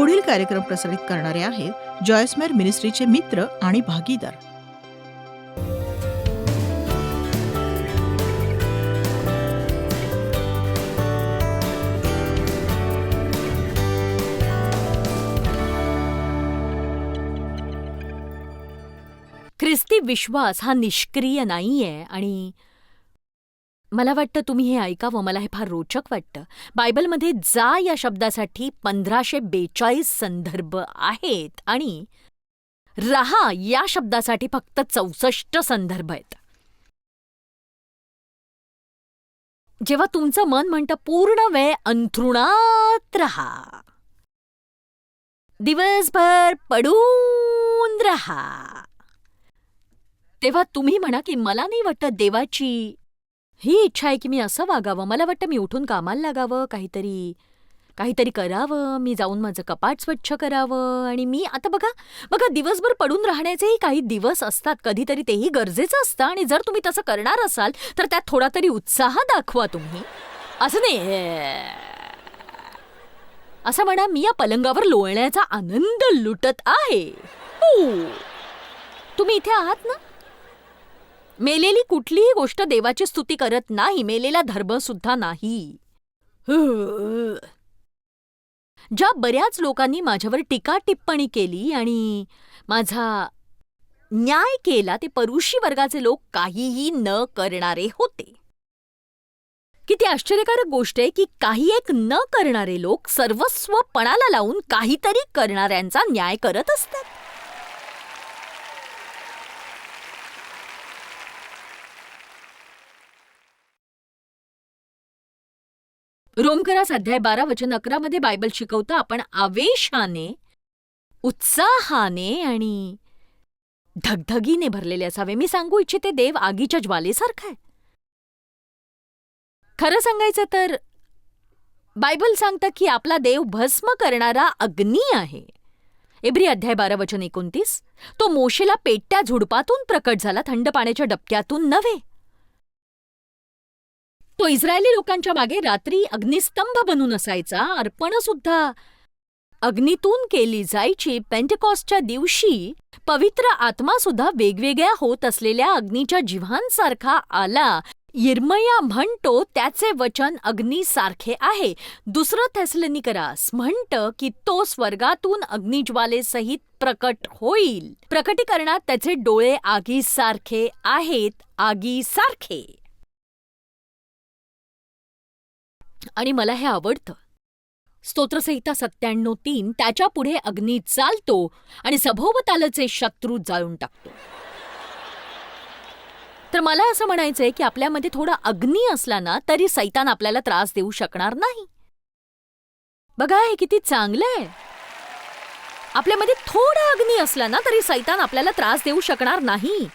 पुढील कार्यक्रम प्रसारित करणारे आहेत जॉयस्मेर मिनिस्ट्रीचे मित्र आणि भागीदार. ख्रिस्ती विश्वास हा निष्क्रिय नाहीये आणि मला वाटतं तुम्ही हे ऐकावं मला हे फार रोचक वाटतं. बायबलमध्ये जा या शब्दासाठी पंधराशे बेचाळीस संदर्भ आहेत आणि रहा या शब्दासाठी फक्त चौसष्ट संदर्भ आहेत. जेव्हा तुमचं मन म्हणतं पूर्ण वेळ अंथरुणात रहा. दिवसभर पडून रहा. तेव्हा तुम्ही म्हणा की मला नाही वाटत देवाची ही इच्छा आहे की मी असं वागावं. मला वाटतं मी उठून कामाला लागावं काहीतरी काहीतरी करावं. मी जाऊन माझं कपाट स्वच्छ करावं. आणि मी आता बघा बघा दिवसभर पडून राहण्याचेही काही दिवस असतात. कधीतरी तेही गरजेचं असतं. आणि जर तुम्ही तसं करणार असाल तर त्यात थोडा तरी उत्साह दाखवा तुम्ही. असं नाही. असं म्हणा मी या पलंगावर लोळण्याचा आनंद लुटत आहे. हो. तुम्ही इथे आहात ना? मेलेली कुठलीही गोष्ट देवाची स्तुती करत नाही मेलेला धर्म सुद्धा नाही. ज्या बऱ्याच लोकांनी माझ्यावर टीका टिप्पणी केली आणि माझा न्याय केला ते परुषी वर्गाचे लोक काहीही न करणारे होते. किती आश्चर्यकारक गोष्ट आहे की काही एक न करणारे लोक सर्वस्व पणाला लावून काहीतरी करणाऱ्यांचा न्याय करत असतात. रोमकरास अध्याय बारा वचन अकरा मध्ये बायबल शिकवतं आपण आवेशाने उत्साहाने आणि धगधगीने भरलेले असावे. मी सांगू इच्छिते देव आगीच्या ज्वालेसारखा आहे. खरं सांगायचं तर बायबल सांगतं की आपला देव भस्म करणारा अग्नी आहे. एब्री अध्याय बारा वचन एकोणतीस. तो मोशेला पेटत्या झुडपातून प्रकट झाला थंड पाण्याच्या डबक्यातून नव्हे. तो इस्रायली लोकांच्या मागे रात्री अग्निस्तंभ बनून असायचा अर्पण सुद्धा अग्नीतून केली जायची पेंटेकॉस्टच्या दिवशी पवित्र आत्मा सुद्धा वेगवेगळ्या होत असलेल्या अग्नीच्या जिव्हांसारखा आला. यिर्मया म्हणतो त्याचे वचन अग्नीसारखे आहे. दुसरं थेसलनिकरास म्हणतं की तो स्वर्गातून अग्निज्वालेसहित प्रकट होईल. प्रकटीकरणात त्याचे डोळे आगीसारखे आहेत आगीसारखे. आणि मला हे आवडतं. स्तोत्रसंहिता सत्त्याण्णव तीन त्याच्या पुढे अग्नी चालतो आणि सभोवतालचे शत्रू जाळून टाकतो. तर मला असं म्हणायचंय की आपल्यामध्ये थोडा अग्नी असला ना तरी सैतान आपल्याला त्रास देऊ शकणार नाही. बघा हे किती चांगलं आहे आपल्यामध्ये थोडा अग्नी असला ना तरी सैतान आपल्याला त्रास देऊ शकणार नाही.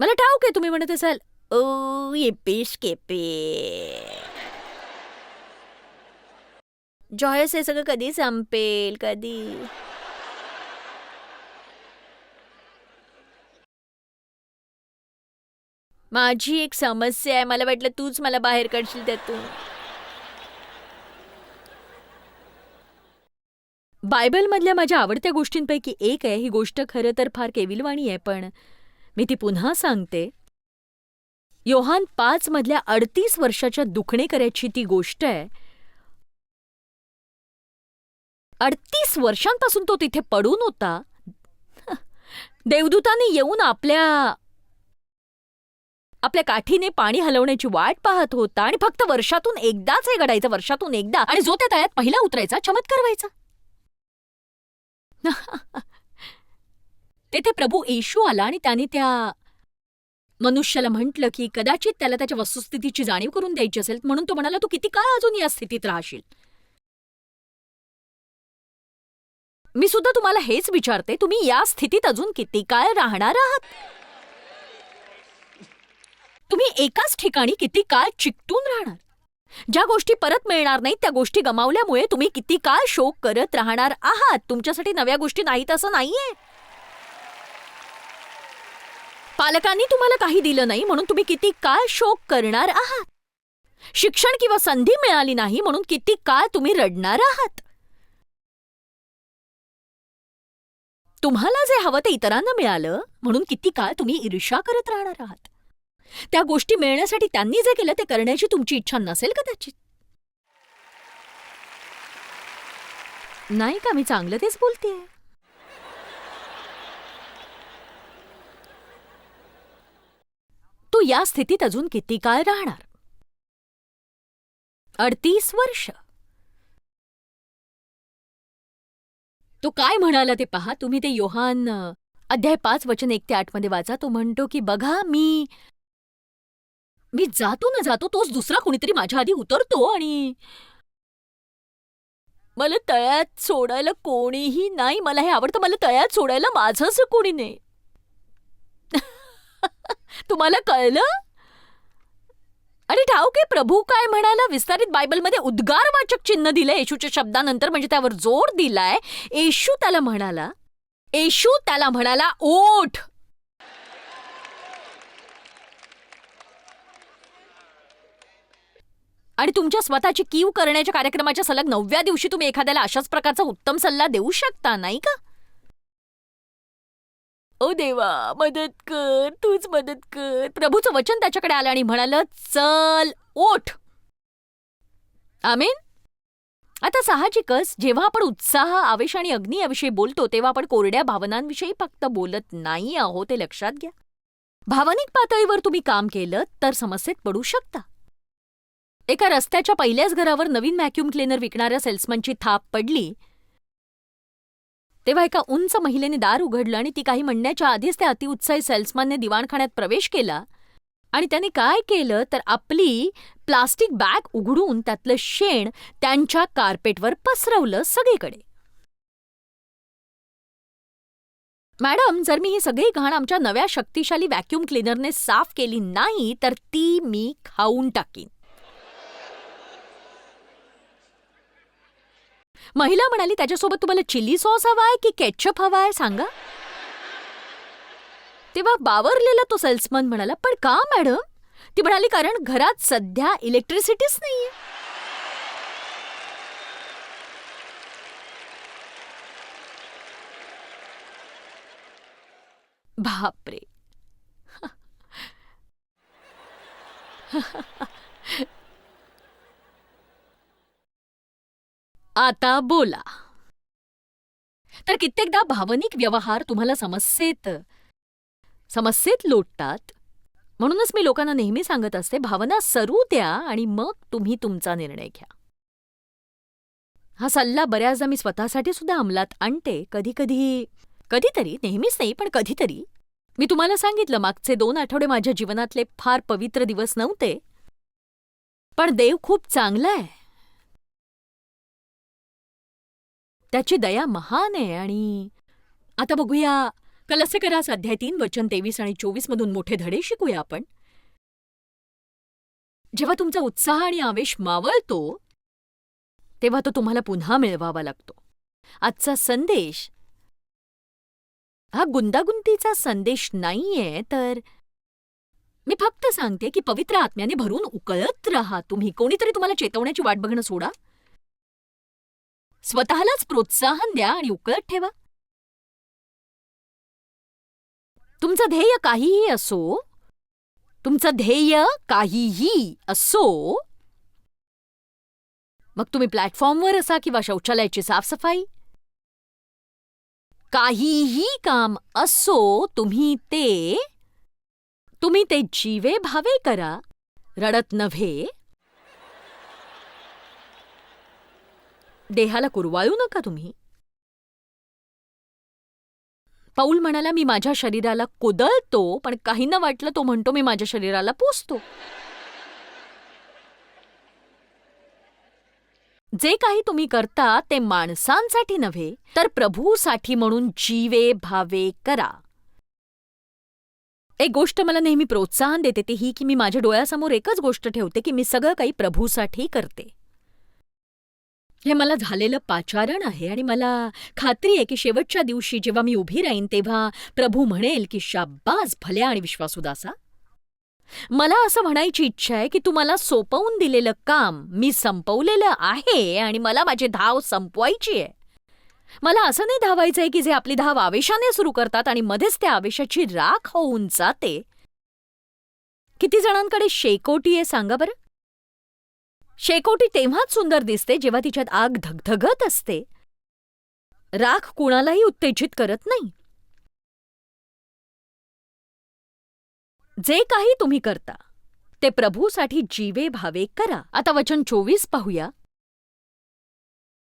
मला ठाऊक आहे तुम्ही म्हणत असाल ओ ये पेश केपे जॉयस हे सगळं कधी संपेल कधी. माझी एक समस्या आहे मला वाटलं तूच मला बाहेर काढशील त्यातून. बायबलमधल्या माझ्या आवडत्या गोष्टींपैकी एक आहे ही गोष्ट खरं तर फार केविलवाणी आहे पण मी ती पुन्हा सांगते. योहान पाच मधल्या अडतीस वर्षाच्या दुखणेकऱ्याची ती गोष्ट आहे अडतीस वर्षांपासून तो तिथे पडून होता. देवदूताने येऊन आपल्या आपल्या काठीने पाणी हलवण्याची वाट पाहत होता आणि फक्त वर्षातून एकदाच हे घडायचं वर्षातून एकदा. आणि जो त्या तळ्यात पहिला उतरायचा चमत्कार व्हायचा. तेथे प्रभू येशू आला आणि त्याने त्या मनुष्याला म्हटलं की कदाचित त्याला त्याच्या वस्तुस्थितीची जाणीव करून द्यायची असेल म्हणून तो म्हणाला तू किती काळ अजून या स्थितीत राहशील? मी सुद्धा तुम्हाला हेच विचारते तुम्ही या स्थितीत अजून किती काळ राहणार आहात? तुम्ही एकाच ठिकाणी किती काळ चिकटून राहणार? ज्या गोष्टी परत मिळणार नाहीत त्या गोष्टी गमावल्यामुळे तुम्ही किती काळ शोक करत राहणार आहात? तुमच्यासाठी नव्या गोष्टी नाहीत असं नाहीये. पालकांनी तुम्हाला काही दिलं नाही म्हणून तुम्ही किती काळ शोक करणार आहात? शिक्षण किंवा संधी मिळाली नाही म्हणून किती काळ तुम्ही रडणार आहात? तुम्हाला जे हवं ते इतरांना मिळालं म्हणून किती काळ तुम्ही ईर्ष्या करत राहणार आहात. त्या गोष्टी मिळण्यासाठी त्यांनी जे केलं ते करण्याची तुमची इच्छा नसेल कदाचित. नाही का मी चांगलं तेच बोलतेय? तू या स्थितीत अजून किती काळ राहणार? अडतीस वर्ष. तो काय म्हणाला ते पहा. तुम्ही ते योहान अध्याय पाच वचन एक ते आठमध्ये वाचा. तो म्हणतो की बघा मी मी जातो ना जातो तोच दुसरा कोणीतरी माझ्या आधी उतरतो आणि मला तळ्यात सोडायला कोणीही नाही. मला हे आवडतं मला तळ्यात सोडायला माझंच कोणी नाही. तुम्हाला कळलं? अरे ठाऊक आहे प्रभू काय म्हणाला? विस्तारित बायबलमध्ये उद्गारवाचक चिन्ह दिलं येशूच्या शब्दानंतर म्हणजे त्यावर जोर दिलाय. येशू त्याला म्हणाला येशू त्याला म्हणाला ओठ आणि तुमच्या स्वतःची कीव करण्याच्या कार्यक्रमाच्या सलग नवव्या दिवशी तुम्ही एखाद्याला अशाच प्रकारचा उत्तम सल्ला देऊ शकता नाही का? ओ देवा मदत कर तूच मदत कर. प्रभूचं वचन त्याच्याकडे आलं आणि म्हणालं चल ओठ. आमीन? आता साहजिकच जेव्हा आपण उत्साह आवेश आणि अग्नी याविषयी बोलतो तेव्हा आपण कोरड्या भावनांविषयी फक्त बोलत नाही आहोत ते लक्षात घ्या. भावनिक पातळीवर तुम्ही काम केलं तर समस्येत पडू शकता. एका रस्त्याच्या पहिल्याच घरावर नवीन व्हॅक्यूम क्लीनर विकणाऱ्या सेल्समनची थाप पडली तेव्हा एका उंच महिलेने दार उघडलं आणि ती काही म्हणण्याच्या आधीच त्या अतिउत्साही सेल्समॅनने दिवाणखान्यात प्रवेश केला. आणि त्याने काय केलं तर आपली प्लास्टिक बॅग उघडून त्यातलं शेण त्यांच्या कार्पेटवर पसरवलं सगळीकडे. मॅडम जर मी ही सगळी घाण आमच्या नव्या शक्तिशाली व्हॅक्युम क्लीनरने साफ केली नाही तर ती मी खाऊन टाकीन. महिला म्हणाली त्याच्यासोबत तुम्हाला चिली सॉस हवाय की केचप हवाय सांगा? तेव्हा बावरलेला तो सेल्समन म्हणाला पण का मॅडम ती म्हणाली कारण घरात सध्या इलेक्ट्रिसिटीच नाहीये. बापरे. आता बोला. तर कित्येकदा भावनिक व्यवहार तुम्हाला समस्येत समस्येत लोटतात. म्हणूनच मी लोकांना नेहमी सांगत असते भावना सरू द्या आणि मग तुम्ही तुमचा निर्णय घ्या. हा सल्ला बऱ्याचदा मी स्वतःसाठी सुद्धा अंमलात आणते. कधी कधी कधीतरी नेहमीच नाही पण कधीतरी. मी तुम्हाला सांगितलं मागचे दोन आठवडे माझ्या जीवनातले फार पवित्र दिवस नव्हते. पण देव खूप चांगला आहे. त्याची दया महान आहे आणि आता बघूया कलसेकरास अध्याय तीन वचन तेवीस आणि चोवीस मधून मोठे धडे शिकूया आपण. जेव्हा तुमचा उत्साह आणि आवेश मावळतो तेव्हा तो तुम्हाला पुन्हा मिळवावा लागतो. आजचा संदेश हा गुंतागुंतीचा संदेश नाहीये तर मी फक्त सांगते की पवित्र आत्म्याने भरून उकळत राहा. तुम्ही कोणीतरी तुम्हाला चेतवण्याची वाट बघणं सोडा. स्वतःलाच प्रोत्साहन द्या आणि उकळत ठेवा. तुमचं ध्येय काहीही असो तुमचं ध्येय काहीही असो मग तुम्ही प्लॅटफॉर्मवर असा किंवा शौचालयाची साफसफाई. काहीही काम असो तुम्ही ते तुम्ही ते जीवे भावे करा रडत नव्हे देहाला कुरवाळू नका तुम्ही. पाऊल म्हणाला मी माझ्या शरीराला कुदळतो पण काहींना वाटलं तो म्हणतो मी माझ्या शरीराला पोसतो. जे काही तुम्ही करता ते माणसांसाठी नव्हे तर प्रभूसाठी म्हणून जीवे भावे करा. एक गोष्ट मला नेहमी प्रोत्साहन देते ती ही की मी माझ्या डोळ्यासमोर एकच गोष्ट ठेवते की मी सगळं काही प्रभूसाठी करते. हे मला झालेलं पाचारण आहे आणि मला खात्री आहे की शेवटच्या दिवशी जेव्हा मी उभी राहीन तेव्हा प्रभू म्हणेल की शाब्बास भल्या आणि विश्वासुदासा. मला असं म्हणायची इच्छा आहे की तू मला सोपवून दिलेलं काम मी संपवलेलं आहे आणि मला माझी धाव संपवायची आहे. मला असं नाही धावायचंय की जे आपली धाव आवेशाने सुरू करतात आणि मध्येच त्या आवेशाची राख होऊन जाते. किती जणांकडे शेकोटी आहे सांगा बरं. शेकोटी तेव्हाच सुंदर दिसते जेव्हा तिच्यात आग धगधगत असते. राख कुणालाही उत्तेजित करत नाही. जे काही तुम्ही करता ते प्रभूसाठी जीवे भावे करा. आता वचन चोवीस पाहूया.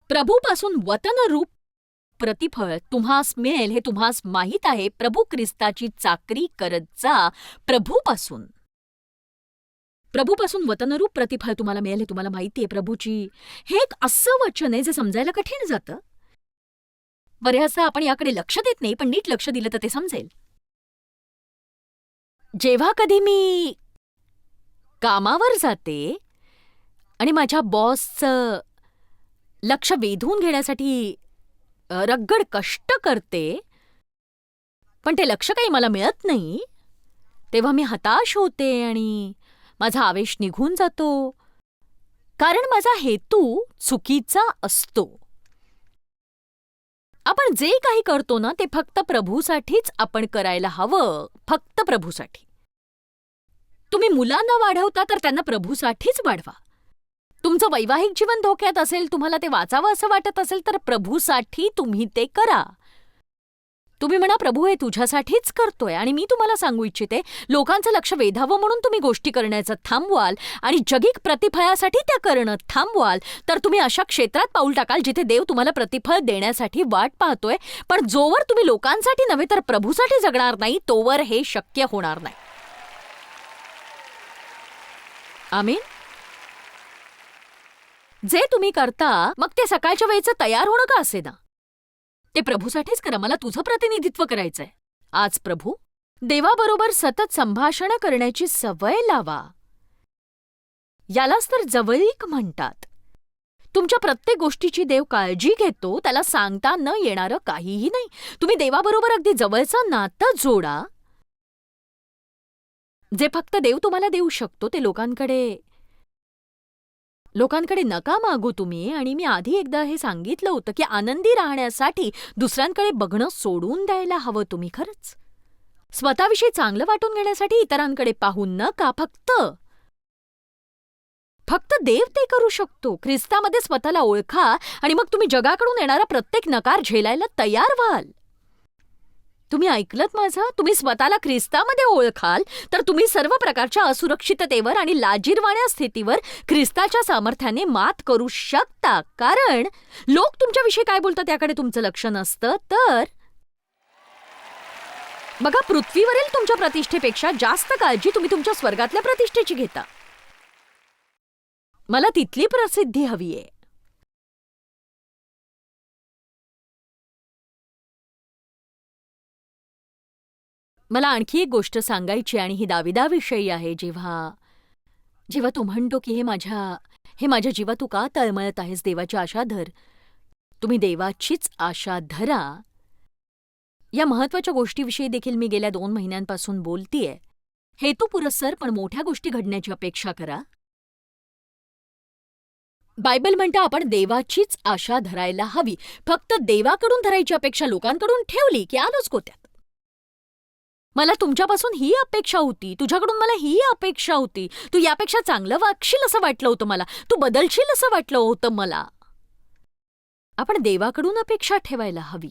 प्रभूपासून वतनरूप प्रतिफळ तुम्हास मिळेल हे तुम्हास माहीत आहे. प्रभू ख्रिस्ताची चाकरी करत जा प्रभूपासून. प्रभूपासून वतनरूप प्रतिफळ तुम्हाला मिळेल हे तुम्हाला माहिती आहे प्रभूची हे एक असं वचन आहे जे समजायला कठीण जातं. बऱ्याचदा आपण याकडे लक्ष देत नाही पण नीट लक्ष दिलं तर ते समजेल. जेव्हा कधी मी कामावर जाते आणि माझ्या बॉसचं लक्ष वेधून घेण्यासाठी रगड कष्ट करते पण ते लक्ष काही मला मिळत नाही तेव्हा मी हताश होते आणि माझा आवेश निघून जातो. कारण माझा हेतू चुकीचा असतो. आपण जे काही करतो ना ते फक्त प्रभूसाठीच आपण करायला हवं. फक्त प्रभूसाठी. तुम्ही मुलांना वाढवता तर त्यांना प्रभूसाठीच वाढवा. तुमचं वैवाहिक जीवन धोक्यात असेल तुम्हाला ते वाचावं असं वाटत असेल तर प्रभूसाठी तुम्ही ते करा. तुम्ही म्हणा प्रभू हे तुझ्यासाठीच करतोय आणि मी तुम्हाला सांगू इच्छिते लोकांचं लक्ष वेधावं म्हणून तुम्ही गोष्टी करण्याचं थांबवाल आणि जगिक प्रतिफळासाठी त्या करणं थांबवाल तर तुम्ही अशा क्षेत्रात पाऊल टाकाल जिथे देव तुम्हाला प्रतिफळ देण्यासाठी वाट पाहतोय. पण जोवर तुम्ही लोकांसाठी नव्हे तर प्रभूसाठी जगणार नाही तोवर हे शक्य होणार नाही. आमीन? जे तुम्ही करता मग ते सकाळच्या वेळेचं तयार होणं का असे ना ते प्रभूसाठीच करा मला तुझं प्रतिनिधित्व करायचंय. आज प्रभू देवाबरोबर सतत संभाषण करण्याची सवय लावा. यालाच तर जवळीक म्हणतात. तुमच्या प्रत्येक गोष्टीची देव काळजी घेतो त्याला सांगता न येणारं काहीही नाही. तुम्ही देवाबरोबर अगदी जवळचं नातं जोडा. जे फक्त देव तुम्हाला देऊ शकतो ते लोकांकडे लोकांकडे नका मागू तुम्ही आणि मी आधी एकदा हे सांगितलं होतं की आनंदी राहण्यासाठी दुसऱ्यांकडे बघणं सोडून द्यायला हवं तुम्ही खरंच? स्वतःविषयी चांगलं वाटून घेण्यासाठी इतरांकडे पाहून नका फक्त. फक्त देव ते करू शकतो. ख्रिस्तामध्ये स्वतःला ओळखा आणि मग तुम्ही जगाकडून येणारा प्रत्येक नकार झेलायला तयार व्हाल. तुम्ही ऐकलत माझं? तुम्ही स्वतःला ख्रिस्तामध्ये ओळखाल तर तुम्ही सर्व प्रकारच्या असुरक्षिततेवर आणि लाजीरवाण्या स्थितीवर ख्रिस्ताच्या सामर्थ्याने मात करू शकता. कारण लोक तुमच्याविषयी काय बोलतात त्याकडे तुमचं लक्ष नसतं तर बघा पृथ्वीवरील तुमच्या प्रतिष्ठेपेक्षा जास्त काळजी तुम्ही तुमच्या स्वर्गातल्या प्रतिष्ठेची घेता. मला तिथली प्रसिद्धी हवी आहे मला आणखी एक गोष्ट सांगायची आणि ही दाविदाविषयी आहे. जेव्हा जेव्हा तू म्हणतो की हे माझ्या हे माझ्या जीवा तू का तळमळत आहेस? देवाची आशा धर. तुम्ही देवाचीच आशा धरा. या महत्त्वाच्या गोष्टीविषयी देखील मी गेल्या दोन महिन्यांपासून बोलतीये. हेतुपुरस्सर पण मोठ्या गोष्टी घडण्याची अपेक्षा करा. बायबल म्हणतं आपण देवाचीच आशा धरायला हवी. फक्त देवाकडून धरायची अपेक्षा लोकांकडून ठेवली की आलोच कोत्यात मला तुमच्यापासून ही अपेक्षा होती. तुझ्याकडून मला ही अपेक्षा होती. तू यापेक्षा चांगलं वागशील असं वाटलं होतं मला. तू बदलशील असं वाटलं होतं मला. आपण देवाकडून अपेक्षा ठेवायला हवी.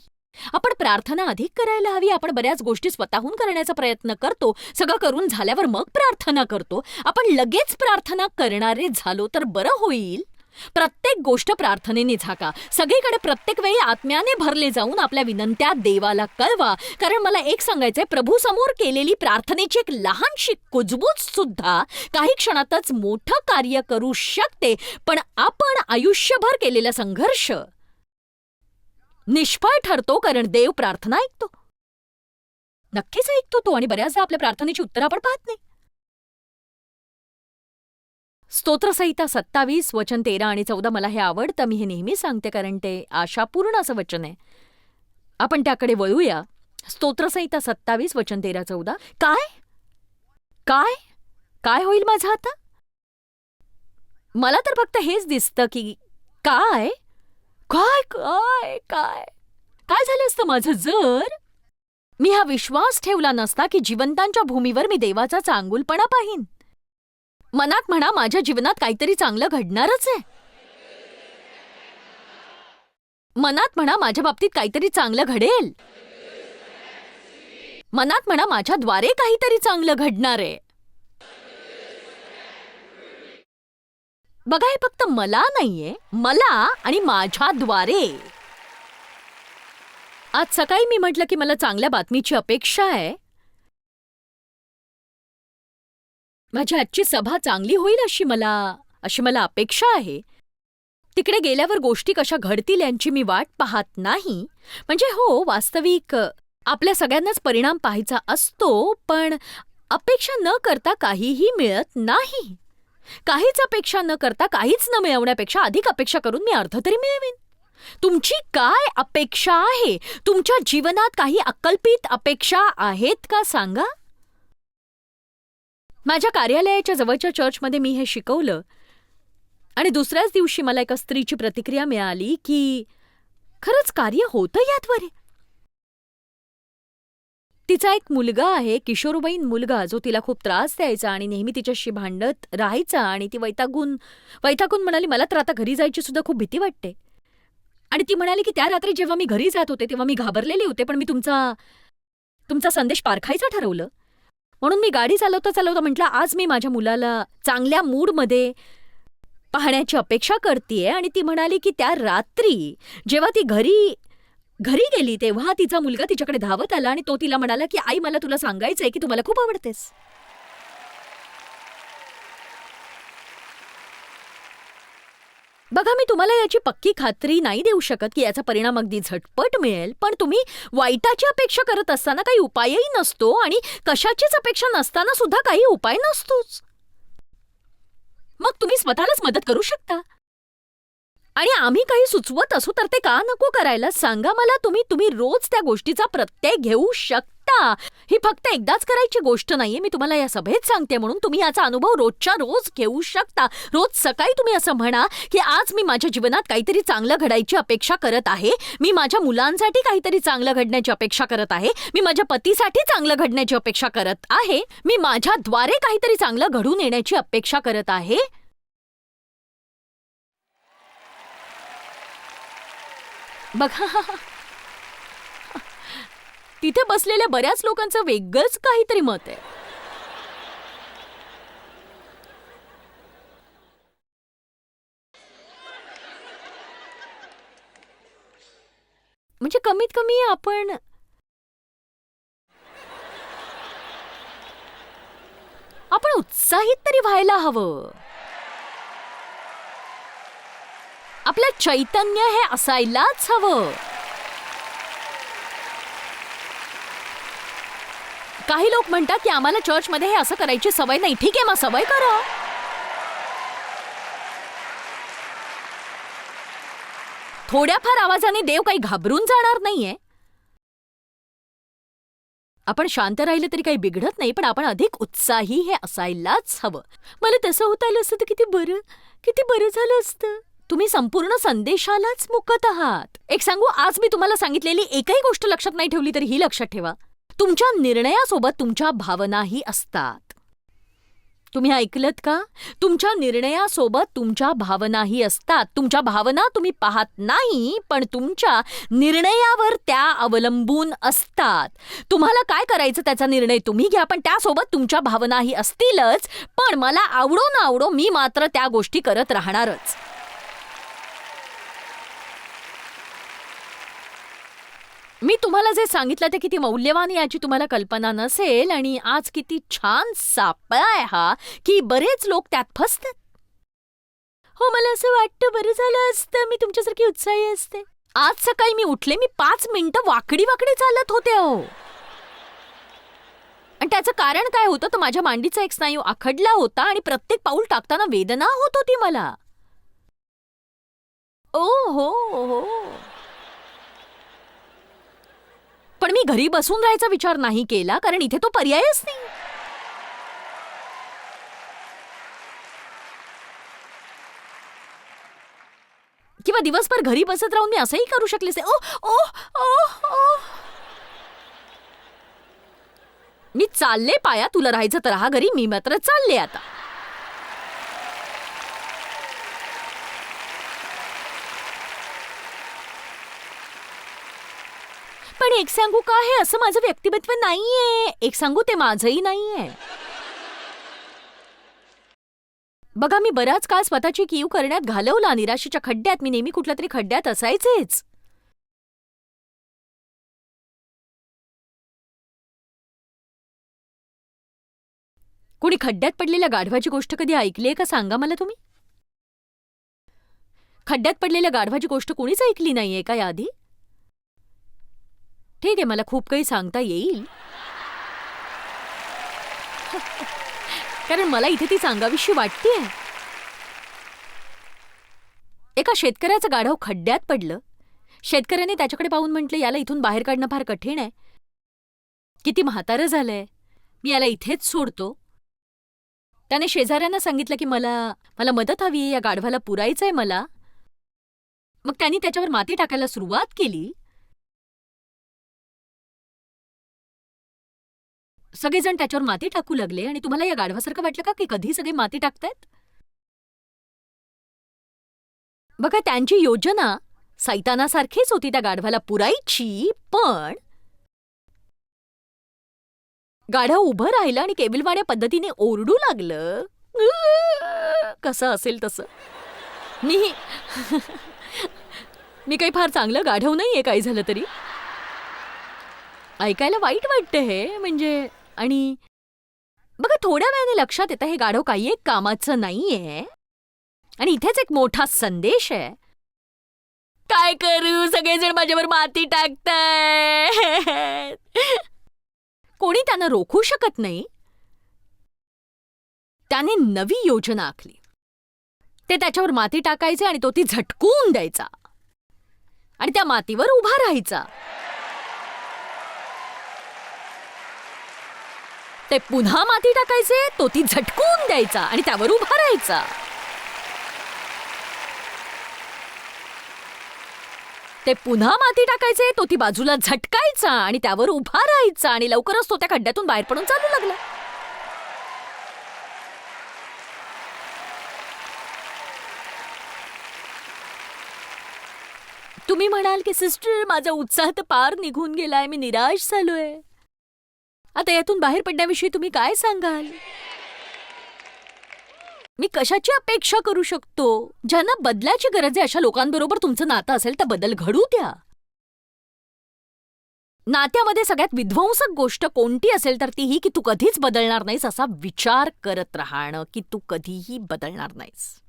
आपण प्रार्थना अधिक करायला हवी. आपण बऱ्याच गोष्टी स्वतःहून करण्याचा प्रयत्न करतो. सगळं करून झाल्यावर मग प्रार्थना करतो. आपण लगेच प्रार्थना करणारे झालो तर बरं होईल. प्रत्येक गोष्ट प्रार्थनेने झाका. सगळीकडे प्रत्येक वेळी आत्म्याने भरले जाऊन आपल्या विनंत्या देवाला कळवा. कारण मला एक सांगायचंय प्रभू समोर केलेली प्रार्थनेची एक लहानशी कुजबूज सुद्धा काही क्षणातच मोठं कार्य करू शकते पण आपण आयुष्यभर केलेला संघर्ष निष्फळ ठरतो कारण देव प्रार्थना ऐकतो. नक्कीच ऐकतो तो आणि बऱ्याचदा आपल्या प्रार्थनेची उत्तरं आपण पाहत नाही. स्तोत्रसहिता सत्तावीस वचन तेरा आणि चौदा मला हे आवडतं मी हे नेहमी सांगते कारण ते आशापूर्ण असं वचन आहे. आपण त्याकडे वळूया. स्तोत्रसहिता सत्तावीस वचन तेरा चौदा. काय? काय? काय होईल माझं आता? मला तर फक्त हेच दिसतं की काय? काय काय काय? काय झालं असतं माझं जर? मी हा विश्वास ठेवला नसता की जिवंतांच्या भूमीवर मी देवाचा चांगुलपणा पाहीन. मनात म्हणा माझ्या जीवनात काहीतरी चांगलं घडणारच आहे. मनात म्हणा माझ्या बाबतीत काहीतरी चांगलं घडेल. मनात म्हणा माझ्याद्वारे काहीतरी चांगलं घडणार आहे. बघा हे फक्त मला नाहीये मला आणि माझ्याद्वारे आज सकाळी मी म्हटलं की मला चांगल्या बातमीची अपेक्षा आहे. माझी आजची सभा चांगली होईल अशी मला अशी मला अपेक्षा आहे. तिकडे गेल्यावर गोष्टी कशा घडतील यांची मी वाट पाहत नाही. म्हणजे हो वास्तविक आपल्या सगळ्यांनाच परिणाम पाहायचा असतो पण अपेक्षा न करता काहीही मिळत नाही. काहीच अपेक्षा न करता काहीच न मिळवण्यापेक्षा अधिक अपेक्षा करून मी अर्ध तरी मिळवेन. तुमची काय अपेक्षा आहे? तुमच्या जीवनात काही अकल्पित अपेक्षा आहेत का सांगा? माझ्या कार्यालयाच्या जवळच्या चर्चमध्ये मी हे शिकवलं आणि दुसऱ्याच दिवशी मला एका स्त्रीची प्रतिक्रिया मिळाली की खरंच कार्य होतं यातवर तिचा एक मुलगा आहे किशोरवयीन मुलगा जो तिला खूप त्रास द्यायचा आणि नेहमी तिच्याशी भांडत राहायचा आणि ती वैतागून वैतागून म्हणाली मला तर आता घरी जायची सुद्धा खूप भीती वाटते. आणि ती म्हणाली की त्या रात्री जेव्हा मी घरी जात होते तेव्हा मी घाबरलेले होते पण मी तुमचा तुमचा संदेश पारखायचा ठरवलं. म्हणून मी गाडी चालवता चालवता म्हटलं आज मी माझ्या मुलाला चांगल्या मूडमध्ये पाहण्याची अपेक्षा करतेय. आणि ती म्हणाली की त्या रात्री जेव्हा ती घरी घरी गेली तेव्हा तिचा मुलगा तिच्याकडे धावत आला आणि तो तिला म्हणाला की आई मला तुला सांगायचंय की तू मला खूप आवडतेस. बघा मी तुम्हाला याची पक्की खात्री नाही देऊ शकत की याचा परिणाम अगदी झटपट मिळेल पण तुम्ही वाईटाची अपेक्षा करत असताना काही उपायही नसतो आणि कशाचीच अपेक्षा नसताना सुद्धा काही उपाय नसतोच. मग तुम्ही स्वतःलाच मदत करू शकता. आणि आम्ही काही सुचवत असू तर ते का नको करायला? सांगा मला तुम्ही तुम्ही रोज त्या गोष्टीचा प्रत्यय घेऊ शकता. ही फक्त एकदाच करायची गोष्ट नाहीये. मी तुम्हाला या सभेत सांगते म्हणून तुम्ही याचा अनुभव रोजच्या रोज घेऊ शकता. रोज सकाळी तुम्ही असं म्हणा की आज मी माझ्या जीवनात काहीतरी चांगलं घडायची अपेक्षा करत आहे. मी माझ्या मुलांसाठी काहीतरी चांगलं घडण्याची अपेक्षा करत आहे. मी माझ्या पतीसाठी चांगलं घडण्याची अपेक्षा करत आहे. मी माझ्याद्वारे काहीतरी चांगलं घडून येण्याची अपेक्षा करत आहे. बघा. तिथे बसलेल्या बऱ्याच लोकांचं वेगळंच काहीतरी मत आहे. म्हणजे कमीत कमी आपण आपण उत्साहित तरी व्हायला हवं. आपलं चैतन्य हे असायलाच हवं. काही लोक म्हणतात की आम्हाला चर्चमध्ये हे असं करायची सवय नाही. ठीक आहे मग सवय करा. थोड्याफार आवाजाने देव काही घाबरून जाणार नाहीये. आपण शांत राहिलं तरी काही बिघडत नाही पण आपण अधिक उत्साही हे असायलाच हवं. मला तसं होत आलं असतं तर किती बरं किती बरं झालं असतं. तुम्ही संपूर्ण संदेशालाच मुकत आहात. एक सांगू आज मी तुम्हाला सांगितलेली एकही गोष्ट लक्षात नाही ठेवली तरी ही लक्षात ठेवा. तुमच्या निर्णयासोबत तुमच्या भावनाही असतात. तुम्ही ऐकलत का? तुमच्या निर्णयासोबत तुमच्या भावनाही असतात. तुमच्या भावना तुम्ही पाहत नाही पण तुमच्या निर्णयावर त्या अवलंबून असतात. तुम्हाला काय करायचं त्याचा निर्णय तुम्ही घ्या पण त्यासोबत तुमच्या भावनाही असतीलच. पण मला आवडो ना आवडो मी मात्र त्या गोष्टी करत राहणारच. मी तुम्हाला जे सांगितलं ते किती मौल्यवान याची तुम्हाला कल्पना नसेल आणि आज किती छान सापळाय हा की बरेच लोक त्यात फसतात. हो मला असं वाटतं बरं झालं असतं. मी तुमच्यासारखी उत्साही असते. आज सकाळी मी उठले मी पाच मिनिटं वाकडी वाकडी चालत होते हो. आणि त्याचं कारण काय होतं? तर माझ्या मांडीचा एक स्नायू आखडला होता आणि प्रत्येक पाऊल टाकताना वेदना होत होती मला. ओ हो हो. पण मी घरी बसून राहायचा विचार नाही केला कारण इथे तो पर्यायच नाही. किंवा दिवसभर घरी बसत राहून मी असंही करू शकले ओ ओ ओ ओ मी चालले पाया तुला राहायचं तर हा घरी मी मात्र चालले आता पण एक सांगू का हे? असं माझं व्यक्तिमत्व नाहीये. एक सांगू ते माझंही नाहीये. बघा मी बराच काळ स्वतःची कीव करण्यात घालवला. निराशेच्या खड्ड्यात मी नेहमी कुठल्या तरी खड्ड्यात असायचेच. कोणी खड्ड्यात पडलेल्या गाढवाची गोष्ट कधी ऐकली आहे का? सांगा मला तुम्ही. खड्ड्यात पडलेल्या गाढवाची गोष्ट कोणीच ऐकली नाहीये का याआधी? ठीक आहे मला खूप काही सांगता येईल. कारण मला इथे ती सांगावीशी वाटतेय. एका शेतकऱ्याचं गाढव खड्ड्यात पडलं. शेतकऱ्याने त्याच्याकडे पाहून म्हटलं याला इथून बाहेर काढणं फार कठीण आहे. किती म्हातारं झालंय. मी याला इथेच सोडतो. त्याने शेजाऱ्यांना सांगितलं की मला मला मदत हवी आहे या गाढवाला पुरायचंय मला. मग त्यांनी त्याच्यावर माती टाकायला सुरुवात केली. सगळेजण त्याच्यावर माती टाकू लागले आणि तुम्हाला या गाढवासारखं वाटलं का की कधी सगळे माती टाकतायत? बघा त्यांची योजना सैतानासारखीच होती त्या गाढवाला पुरायची पण गाढव उभं राहिलं आणि केबिलवाड्या पद्धतीने ओरडू लागलं. कसं असेल तसं? मी मी काही फार चांगलं गाढव नाहीये काही झालं तरी. ऐकायला वाईट वाटतं हे म्हणजे आणि बघा थोड्या वेळाने लक्षात येतं हे गाढव काही एक कामाचं नाहीये. आणि इथेच एक मोठा संदेश आहे. काय करू? सगळेजण माझ्यावर माती टाकताय कोणी त्यांना रोखू शकत नाही. त्याने नवी योजना आखली. ते त्याच्यावर माती टाकायचे आणि तो ती झटकून द्यायचा. आणि त्या मातीवर उभा राहायचा. ते पुन्हा माती टाकायचे तो ती झटकून द्यायचा आणि त्यावर उभा राहायचा. ते पुन्हा माती टाकायचे तो ती बाजूला झटकायचा आणि त्यावर उभा राहायचा आणि लवकरच तो त्या खड्ड्यातून बाहेर पडून चालू लागला. तुम्ही म्हणाल की सिस्टर माझा उत्साह तर पार निघून गेलाय. मी निराश झालोय. आता यातून बाहेर पडण्याविषयी तुम्ही काय सांगाल? मी कशाची अपेक्षा करू शकतो? ज्यांना बदलाची गरज आहे अशा लोकांबरोबर तुमचं नातं असेल तर बदल घडू द्या. नात्यामध्ये सगळ्यात विध्वंसक गोष्ट कोणती असेल तर ती ही की तू कधीच बदलणार नाहीस असा विचार करत राहणं की तू कधीही बदलणार नाहीस.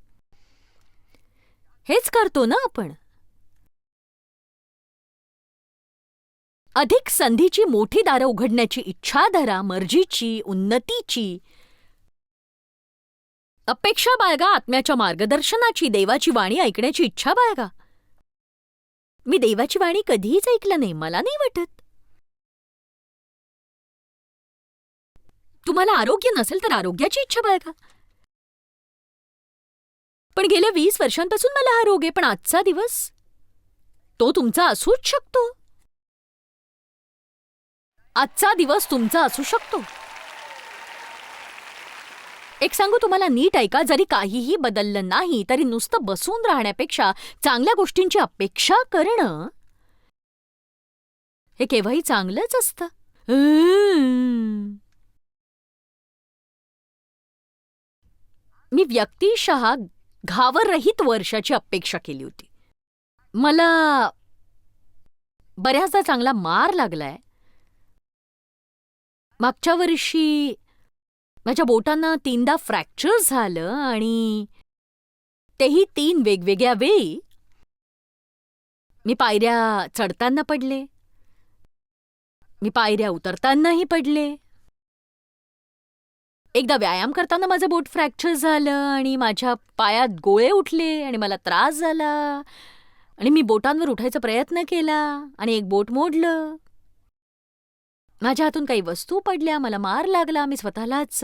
हेच करतो ना आपण. अधिक संधीची मोठी दारं उघडण्याची इच्छा धरा मर्जीची उन्नतीची. अपेक्षा बाळगा आत्म्याच्या मार्गदर्शनाची देवाची वाणी ऐकण्याची इच्छा बाळगा. मी देवाची वाणी कधीच ऐकलं नाही मला नाही वाटत. तुम्हाला आरोग्य नसेल तर आरोग्याची इच्छा बाळगा. पण गेल्या वीस वर्षांपासून मला हा रोग आहे पण आजचा दिवस तो तुमचा असूच शकतो. आजचा दिवस तुमचा असू शकतो. एक सांगू तुम्हाला नीट ऐका जरी काहीही बदललं नाही तरी नुसतं बसून राहण्यापेक्षा चांगल्या गोष्टींची अपेक्षा करणं हे केव्हाही चांगलंच असतं. मी व्यक्तिशः घावरहित वर्षाची अपेक्षा केली होती. मला बऱ्याचदा चांगला मार लागलाय. मागच्या वर्षी माझ्या बोटांना तीनदा फ्रॅक्चर झालं आणि तेही तीन वेगवेगळ्या वेळी मी पायऱ्या चढताना पडले. मी पायऱ्या उतरतानाही पडले. एकदा व्यायाम करताना माझं बोट फ्रॅक्चर झालं आणि माझ्या पायात गोळे उठले आणि मला त्रास झाला आणि मी बोटांवर उठायचा प्रयत्न केला आणि एक बोट मोडलं. माझ्या हातून काही वस्तू पडल्या मला मार लागला मी स्वतःलाच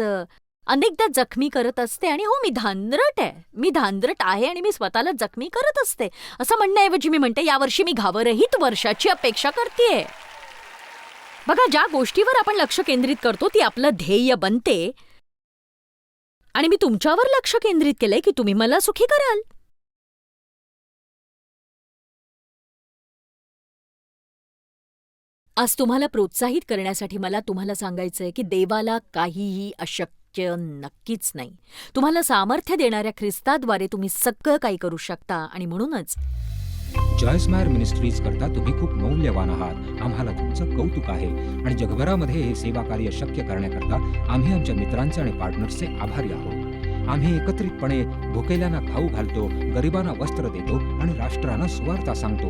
अनेकदा जखमी करत असते आणि हो मी धांदरट आहे. मी धांदरट आहे आणि मी स्वतःला जखमी करत असते. असं म्हणण्याऐवजी मी म्हणते यावर्षी मी घावरहित वर्षाची अपेक्षा करते बघा ज्या गोष्टीवर आपण लक्ष केंद्रित करतो ती आपलं ध्येय बनते. आणि मी तुमच्यावर लक्ष केंद्रित केलंय की तुम्ही मला सुखी कराल. आज तुम्हाला प्रोत्साहित करण्यासाठी मला तुम्हाला सांगायचंय की देवाला काहीही अशक्य नक्कीच नाही. तुम्हाला सामर्थ्य देणाऱ्या ख्रिस्ताद्वारे तुम्ही सगळं काही करू शकता आणि म्हणूनच जॉयस्मायर मिनिस्ट्रीज करता तुम्ही खूप मौल्यवान आहात. आम्हाला तुमचं कौतुक आहे आणि जगभरामध्ये हे सेवा कार्य शक्य करण्याकरता आम्ही आमच्या मित्रांचे आणि पार्टनर्सचे आभारी आहोत. आम्ही एकत्रितपणे भुकेल्यांना खाऊ घालतो गरिबांना वस्त्र देतो आणि राष्ट्रांना सुवार्ता सांगतो.